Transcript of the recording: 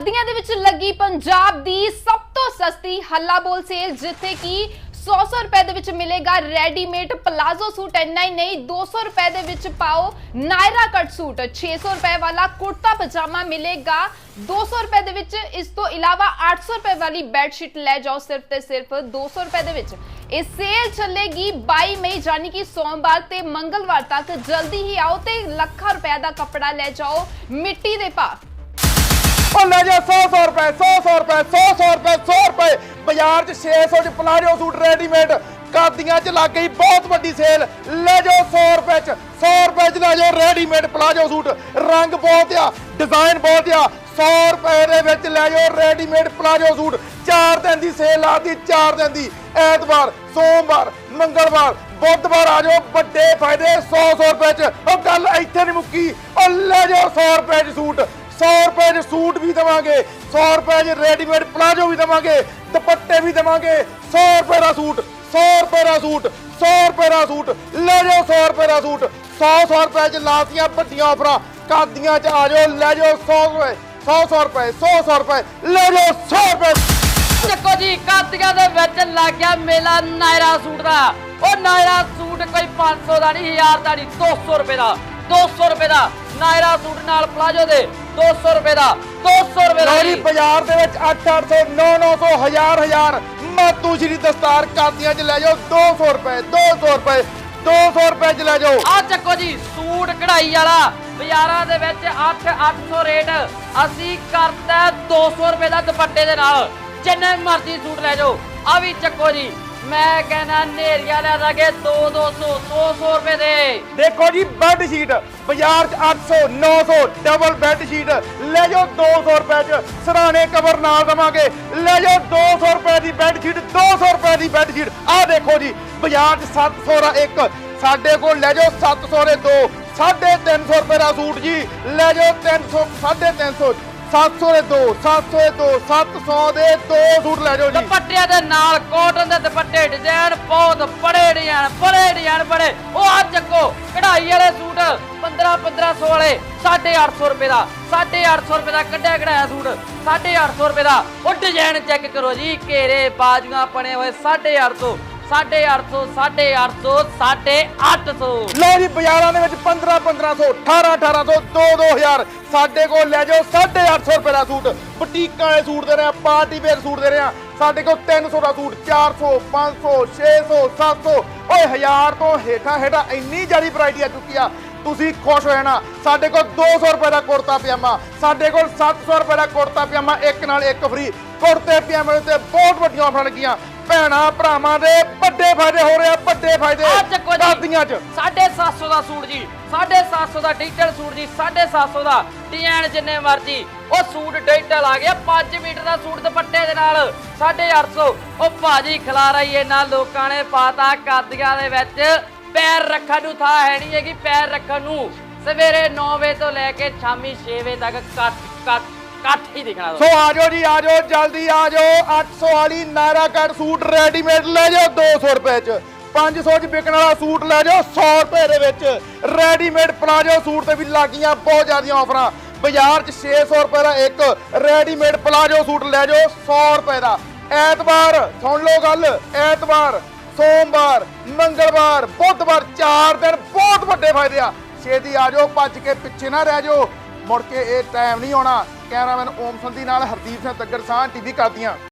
ਸਰਦੀਆਂ ਦੇ ਵਿੱਚ ਲੱਗੀ ਪੰਜਾਬ ਦੀ ਸਭ ਤੋਂ ਸਸਤੀ ਹੱਲਾ ਬੋਲ ਸੇਲ, ਜਿੱਥੇ ਕਿ 100 ਰੁਪਏ ਦੇ ਵਿੱਚ ਮਿਲੇਗਾ ਰੈਡੀਮੇਡ ਪਲਾਜ਼ੋ ਸੂਟ ਇੰਨਾ ਹੀ ਨਹੀਂ 200 ਰੁਪਏ ਦੇ ਵਿੱਚ ਪਾਓ ਨਾਇਰਾ ਕੱਟ ਸੂਟ 600 ਰੁਪਏ ਵਾਲਾ ਕੁੜਤਾ ਪਜਾਮਾ ਮਿਲੇਗਾ 200 ਰੁਪਏ ਦੇ ਵਿੱਚ। ਇਸ ਤੋਂ ਇਲਾਵਾ 800 ਰੁਪਏ ਵਾਲੀ ਬੈੱਡ ਸ਼ੀਟ ਲੈ ਜਾਓ ਸਿਰਫ ਤੇ ਸਿਰਫ 200 ਰੁਪਏ ਦੇ ਵਿੱਚ। ਇਹ ਸੇਲ ਚੱਲੇਗੀ 22 ਮਈ, ਯਾਨੀ ਕਿ ਸੋਮਵਾਰ ਤੇ ਮੰਗਲਵਾਰ ਤੱਕ। ਜਲਦੀ ਹੀ ਆਓ ਤੇ ਲੱਖਾਂ ਰੁਪਏ ਦਾ ਕੱਪੜਾ ਲੈ ਜਾਓ ਮਿੱਟੀ ਦੇ ਭਾਅ। ਉਹ ਲੈ ਜਾ 100 100 ਰੁਪਏ 100 100 ਰੁਪਏ 100 100 ਰੁਪਏ 100 ਰੁਪਏ। ਬਾਜ਼ਾਰ 'ਚ 600 'ਚ ਪਲਾਜੋ ਸੂਟ ਰੈਡੀਮੇਡ ਕਾਦੀਆਂ 'ਚ ਲੱਗ ਗਈ ਬਹੁਤ ਵੱਡੀ ਸੇਲ ਲੈ ਜਾਓ 100 ਰੁਪਏ 'ਚ 100 ਰੁਪਏ 'ਚ ਲੈ ਜਾਓ ਰੈਡੀਮੇਡ ਪਲਾਜੋ ਸੂਟ। ਰੰਗ ਬਹੁਤ ਆ ਡਿਜ਼ਾਈਨ ਬਹੁਤ ਆ। 100 ਰੁਪਏ ਦੇ ਵਿੱਚ ਲੈ ਜਾਓ ਰੈਡੀਮੇਡ ਪਲਾਜੋ ਸੂਟ। 4 ਦਿਨ ਦੀ ਸੇਲ ਲਾਤੀ 4 ਦਿਨ ਦੀ। ਐਤਵਾਰ, ਸੋਮਵਾਰ, ਮੰਗਲਵਾਰ, ਬੁੱਧਵਾਰ ਆ ਜਾਓ। ਵੱਡੇ ਫਾਇਦੇ 100 100 ਰੁਪਏ 'ਚ। ਉਹ ਗੱਲ ਇੱਥੇ ਨਹੀਂ ਮੁੱਕੀ। ਉਹ ਲੈ ਜਾਓ 100 ਰੁਪਏ 'ਚ ਸੂਟ। 100 ਰੁਪਏ ਚ ਸੂਟ ਵੀ ਦਵਾਂਗੇ 100 ਰੁਪਏ ਚ ਰੈਡੀਮੇਡ ਪਲਾਜੋ ਵੀ ਦਵਾਂਗੇ, ਦੁਪੱਟੇ ਵੀ ਦਵਾਂਗੇ 100 ਰੁਪਏ ਦਾ ਸੂਟ 100 ਰੁਪਏ ਦਾ ਸੂਟ 100 ਰੁਪਏ ਦਾ ਸੂਟ, ਲੈ ਜਾਓ 100 ਰੁਪਏ ਦਾ ਸੂਟ 100 100 ਰੁਪਏ ਚ ਲਾਤੀਆਂ ਵੱਡੀਆਂ ਆਫਰਾਂ ਕਾਦੀਆਂ ਚ ਆ ਜਾਓ, ਲੈ ਜਾਓ 100 ਰੁਪਏ 100 100 ਰੁਪਏ 100 100 ਰੁਪਏ, ਲੈ ਜਾਓ 100 ਰੁਪਏ। ਚੱਕੋ ਜੀ, ਕਾਦੀਆਂ ਦੇ ਵਿੱਚ ਲੱਗ ਗਿਆ ਮੇਲਾ ਨਾਇਰਾ ਸੂਟ ਦਾ। ਉਹ ਨਾਇਰਾ ਸੂਟ ਕੋਈ 500 ਦਾ ਨਹੀਂ 1000 ਦਾ ਨਹੀਂ 200 ਰੁਪਏ ਦਾ 200 ਰੁਪਏ ਦਾ। ਨਾਇਰਾ ਸੂਟ ਨਾਲ ਪਲਾਜੋ ਦੇ 200 ਰੁਪਏ ਦਾ 200 ਰੁਪਏ ਦਾ ਜੀ। ਬਾਜ਼ਾਰ ਦੇ ਵਿੱਚ 8-800 9-900 1000 1000 ਮਾਤੂ ਸ਼੍ਰੀ ਦਸਤਾਰ ਕਾਦੀਆਂ ਚ ਲੈ ਜਾਓ 200 ਰੁਪਏ 200 ਰੁਪਏ 200 ਰੁਪਏ ਚ ਲੈ ਜਾਓ। ਆ ਚੱਕੋ ਜੀ ਸੂਟ ਕਢਾਈ ਵਾਲਾ। ਬਾਜ਼ਾਰਾਂ ਦੇ ਵਿੱਚ 8 800 ਰੇਟ। ਅਸੀਂ ਕਰਤਾ 200 ਰੁਪਏ ਦਾ ਦੁਪੱਟੇ ਦੇ ਨਾਲ। ਜਿੰਨੇ ਮਰਜ਼ੀ ਸੂਟ ਲੈ ਜਾਓ। ਆ ਵੀ ਚੱਕੋ ਜੀ। ਮੈਂ ਕਹਿੰਦਾ ਨੇਰੀਆ ਲੈ ਦਾਂਗੇ 2 200 200 ਰੁਪਏ ਦੇ। ਦੇਖੋ ਜੀ ਬੈੱਡ ਸ਼ੀਟ ਬਾਜ਼ਾਰ 'ਚ 800 900 ਡਬਲ ਬੈੱਡ ਸ਼ੀਟ ਲੈ ਜਾਓ 200 ਰੁਪਏ 'ਚ। ਸਰਾਣੇ ਕਵਰ ਨਾਲ ਦਵਾਂਗੇ। ਲੈ ਜਾਓ 200 ਰੁਪਏ ਦੀ ਬੈੱਡ ਸ਼ੀਟ 200 ਰੁਪਏ ਦੀ ਬੈੱਡ ਸ਼ੀਟ ਆਹ ਦੇਖੋ ਜੀ, ਬਾਜ਼ਾਰ 'ਚ 700 ਦਾ ਇੱਕ। ਸਾਡੇ ਕੋਲ ਲੈ ਜਾਓ 700 ਦੇ ਦੋ। 350 ਰੁਪਏ ਦਾ ਸੂਟ ਜੀ। ਲੈ ਜਾਓ 300 350 700 ਦੇ ਦੋ 700 ਦੇ ਦੋ 700 ਦੇ ਦੋ। ਸੂਟ ਲੈ ਜਾਓ ਜੀ। ਦੁਪੱਟਿਆਂ ਦੇ ਨਾਲ ਕਾਟਨ ਦੇ ਦੁਪੱਟੇ ਡਿਜ਼ਾਈਨ ਬਹੁਤ ਬੜੇ ਡਿਜ਼ਾਈਨ ਬੜੇ ਡਿਜ਼ਾਈਨ ਬੜੇ ਉਹ ਆ ਚੱਕੋ, ਕਢਾਈ ਵਾਲੇ ਸੂਟ 15 1500 ਵਾਲੇ 850 ਰੁਪਏ ਦਾ 850 ਰੁਪਏ ਦਾ ਕੱਢਿਆ ਕਢਾਇਆ ਸੂਟ 850 ਰੁਪਏ ਦਾ। ਉਹ ਡਿਜ਼ਾਈਨ ਚੈੱਕ ਕਰੋ ਜੀ, ਘੇਰੇ ਬਾਜੂਆਂ ਬਣੇ ਹੋਏ 850 850 850 850 ਲਓ ਜੀ, ਬਾਜ਼ਾਰਾਂ ਦੇ ਵਿੱਚ 15 1500 18 1800 2 2000 ਸਾਡੇ ਕੋਲ ਲੈ ਜਾਓ 850 ਰੁਪਏ ਦਾ ਸੂਟ। ਬੁਟੀਕਾਂ ਵਾਲੇ ਸੂਟ ਦੇ ਰਹੇ ਆ, ਪਾਰਟੀ ਵੇਅਰ ਸੂਟ ਦੇ ਰਹੇ ਆ। ਸਾਡੇ ਕੋਲ 300 ਦਾ ਸੂਟ 400 500 600 700 ਓਏ 1000 ਤੋਂ ਹੇਠਾਂ ਹੇਠਾਂ ਇੰਨੀ ਜ਼ਿਆਦਾ ਵੈਰਾਈਟੀ ਆ ਚੁੱਕੀ ਆ। ਤੁਸੀਂ ਖੁਸ਼ ਹੋ ਜਾਣਾ। ਸਾਡੇ ਕੋਲ 200 ਰੁਪਏ ਦਾ ਕੁੜਤਾ ਪਜਾਮਾ। ਸਾਡੇ ਕੋਲ 700 ਰੁਪਏ ਦਾ ਕੁੜਤਾ ਪਜਾਮਾ, ਇੱਕ ਨਾਲ ਇੱਕ ਫ੍ਰੀ ਕੁੜਤੇ ਪਜਾਮੇ ਤੇ ਬਹੁਤ ਵੱਡੀਆਂ ਆਫਰਾਂ ਲੱਗੀਆਂ। ਭੈਣਾ ਭਰਾਵਾਂ ਦੇ ਵੱਡੇ ਫਾਇਦੇ ਹੋ ਰਹੇ ਆ ਵੱਡੇ ਫਾਇਦੇ। ਆ ਚੱਕੋ ਜੀ। ਦਾਦੀਆਂ 'ਚ। 750 ਦਾ ਸੂਟ ਜੀ 750 ਦਾ ਡਿਜੀਟਲ ਸੂਟ ਜੀ 750 ਦਾ ਡਿਜ਼ਾਈਨ ਜਿੰਨੇ ਮਰਜ਼ੀ। ਉਹ ਸੂਟ ਡਿਜੀਟਲ ਆ ਗਿਆ 5 ਮੀਟਰ ਦਾ ਸੂਟ ਦੁਪੱਟੇ ਦੇ ਨਾਲ 850 ਉਹ ਭਾਜੀ ਖਿਲਾਰਾ ਹੀ ਇਹਨਾਂ ਲੋਕਾਂ ਨੇ ਪਾਤਾ ਕਾਦੀਆਂ ਦੇ ਵਿੱਚ। ਪੈਰ ਰੱਖਣ ਨੂੰ ਥਾਂ ਹੈ ਨਹੀਂ ਹੈਗੀ ਪੈਰ ਰੱਖਣ ਨੂੰ ਸਵੇਰੇ 9 ਵਜੇ ਤੋਂ ਲੈ ਕੇ ਸ਼ਾਮੀ 6 ਵਜੇ ਤੱਕ ਕੱਟ ਕੱਟ ਕੱਟ ਹੀ ਦਿਖਣਾ ਸੋ ਆ ਜਾਓ ਜੀ ਆ ਜਾਓ ਜਲਦੀ ਆ ਜਾਓ 800 ਵਾਲੀ ਨਾਇਰਾ ਕੱਟ ਸੂਟ ਰੈਡੀਮੇਡ ਲੈ ਜਾਓ 200 ਰੁਪਏ ਚ। 500 ਚ ਵਿਕਣ ਵਾਲਾ ਸੂਟ ਲੈ ਜਾਓ 100 ਰੁਪਏ ਦੇ ਵਿੱਚ। ਰੈਡੀਮੇਡ ਪਲਾਜੋ ਸੂਟ ਤੇ ਵੀ ਲੱਗੀਆਂ ਬਹੁਤ ਜ਼ਿਆਦੀਆਂ ਆਫਰਾਂ। ਬਾਜ਼ਾਰ 'ਚ 600 ਰੁਪਏ ਦਾ ਇੱਕ ਰੈਡੀਮੇਡ ਪਲਾਜੋ ਸੂਟ ਲੈ ਜਾਓ 100 ਰੁਪਏ ਦਾ। ਐਤਵਾਰ, ਸੁਣ ਲਓ ਗੱਲ, ਐਤਵਾਰ, ਸੋਮਵਾਰ, ਮੰਗਲਵਾਰ, ਬੁੱਧਵਾਰ 4 ਦਿਨ ਬਹੁਤ ਵੱਡੇ ਫਾਇਦੇ ਆ। ਛੇਤੀ ਆ ਜਾਓ, ਭੱਜ ਕੇ ਪਿੱਛੇ ਨਾ ਰਹਿ ਜਾਓ। ਮੁੜ ਕੇ ਇਹ ਟਾਈਮ ਨਹੀਂ ਆਉਣਾ। ਕੈਮਰਾਮੈਨ ਓਮ ਸੰਧੀ ਨਾਲ ਹਰਦੀਪ ਸਿੰਘ ਤੱਗਰ ਸਾਹ ਟੀਵੀ ਕਰਦੀਆਂ।